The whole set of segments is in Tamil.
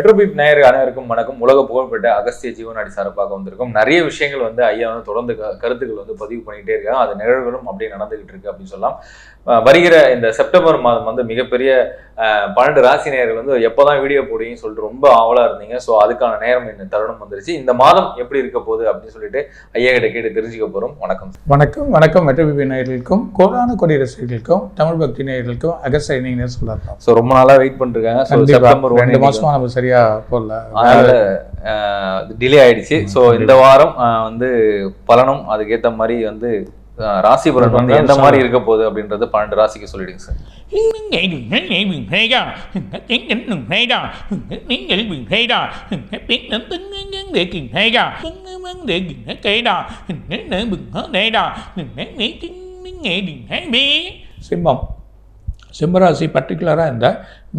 மெட்ரோபீப் நேயர் அனைவருக்கும் வணக்கம். உலக புகழ்பெற்ற அகஸ்திய ஜீவனாடி சார்பாக வந்திருக்கும். நிறைய விஷயங்கள் வந்து ஐயா வந்து தொடர்ந்து கருத்துக்கள் வந்து பதிவு பண்ணிக்கிட்டே இருக்காங்க. அது நிகழ்வுகளும் அப்படியே நடந்துகிட்டு இருக்கு அப்படின்னு சொல்லலாம். வருகிற இந்த செப்டம்பர் மாதம் வந்து மிகப்பெரிய பன்னெண்டு ராசி நேயர்கள் வந்து எப்போதான் வீடியோ போடுவீங்கன்னு சொல்லிட்டு ரொம்ப ஆவலா இருந்தீங்க. ஸோ அதுக்கான நேரம் இந்த தருணம் வந்துருச்சு. இந்த மாதம் எப்படி இருக்க போகுது அப்படின்னு சொல்லிட்டு ஐயா கிட்ட கேட்டு தெரிஞ்சுக்க போறோம். வணக்கம் வணக்கம். வணக்கம். மெட்ரோபிபி நேயர்களுக்கும் கோடான கொடி ரசிகர்களுக்கும் தமிழ் பக்தி நேயர்களுக்கும் அகசைனிங்னு சொல்லலாம் ஸோ ரொம்ப நாளா வெயிட் பண்ணிருக்காங்க செப்டம்பர் ரெண்டு மாசமா நம்ம சரியா போடல. அதனால டிலே ஆயிடுச்சு. ஸோ இந்த வாரம் வந்து பலனும் அதுக்கேற்ற மாதிரி வந்து ராசி பலன் வந்து எந்த மாதிரி இருக்க போகுது அப்படின்றது பன்னெண்டு ராசிக்கு சொல்லிடுங்க சார். சிம்மம். சிம்மராசி பர்டிகுலராக இந்த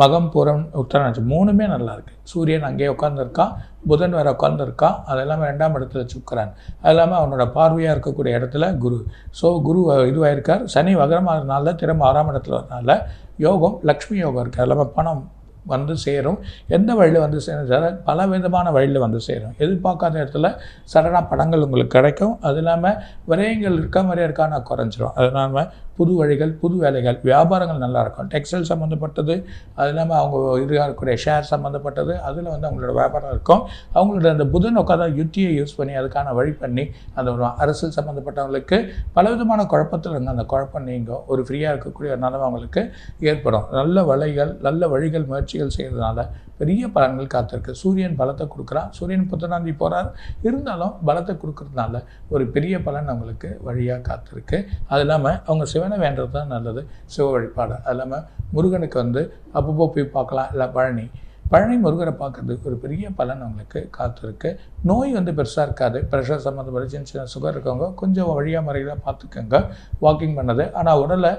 மகம் புறம் உத்தரநாட்சி மூணுமே நல்லாயிருக்கு சூரியன் அங்கேயே உட்காந்துருக்கான் புதன் வேறு உட்காந்துருக்கான் அது எல்லாமே ரெண்டாம் இடத்துல சுக்கரன். அது இல்லாமல் அவனோட பார்வையாக இருக்கக்கூடிய இடத்துல குரு. ஸோ குரு இதுவாக இருக்கார் சனி வகரமாகறதுனால திரும்ப ஆறாம் இடத்துல வரனால யோகம் லக்ஷ்மி யோகம் இருக்குது அது இல்லாமல் பணம் வந்து சேரும். எந்த வழியில் வந்து சேரும்? சார் பல விதமான வழியில் வந்து சேரும். எதிர்பார்க்காத இடத்துல சடனாக படங்கள் உங்களுக்கு கிடைக்கும். அது இல்லாமல் விரயங்கள் இருக்க மாதிரியே இருக்கா? நான் குறைஞ்சிரும். அது இல்லாமல் புது வழிகள் புது வேலைகள் வியாபாரங்கள் நல்லாயிருக்கும் டெக்ஸ்டைல் சம்மந்தப்பட்டது அது இல்லாமல் அவங்க இது இருக்கக்கூடிய ஷேர் சம்மந்தப்பட்டது அதில் வந்து அவங்களோட வியாபாரம் இருக்கும். அவங்களோட அந்த புதன் உட்காந்து யுத்தியை யூஸ் பண்ணி அதுக்கான வழி பண்ணி அந்த ஒரு அரசியல் சம்மந்தப்பட்டவங்களுக்கு பலவிதமான குழப்பத்தில் இருங்க அந்த குழப்பம் நீங்கும். ஒரு ஃப்ரீயாக இருக்கக்கூடிய ஒரு அவங்களுக்கு ஏற்படும். நல்ல வழிகள் நல்ல வழிகள் முயற்சிகள் செய்கிறதுனால பெரிய பலன்கள் காத்திருக்கு. சூரியன் பலத்தை கொடுக்குறான் சூரியன் புத்தனாந்தி போகிறார் இருந்தாலும் பலத்தை கொடுக்கறதுனால ஒரு பெரிய பலன் அவங்களுக்கு வழியாக காத்திருக்கு. அது இல்லாமல் அவங்க சிவனை வேண்டது தான் நல்லது. சிவ வழிபாடு. அது இல்லாமல் முருகனுக்கு வந்து அப்பப்போ போய் பார்க்கலாம். இல்லை பழனி. பழனி முருகரை பார்க்குறதுக்கு ஒரு பெரிய பலன் அவங்களுக்கு காத்திருக்கு நோய் வந்து பெருசாக இருக்காது. ப்ரெஷர் சம்மந்தப்பட்ட சின்ன சின்ன சுகர் இருக்கவங்க கொஞ்சம் வழியாக முறையில் பார்த்துக்கோங்க. வாக்கிங் பண்ணது. ஆனால் உடலை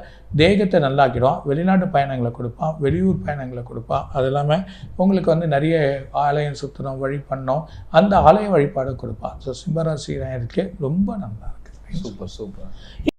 தேகத்தை நல்லாக்கிடும். வெளிநாட்டு பயணங்களை கொடுப்பான். வெளியூர் பயணங்களை கொடுப்பான். அது இல்லாமல் உங்களுக்கு வந்து நிறைய ஆலயம் சுற்றணும் வழி பண்ணோம் அந்த ஆலய வழிபாடு கொடுப்பான். ஸோ சிம்மராசி நேயருக்கு ரொம்ப நல்லா இருக்குது சூப்பர் சூப்பர்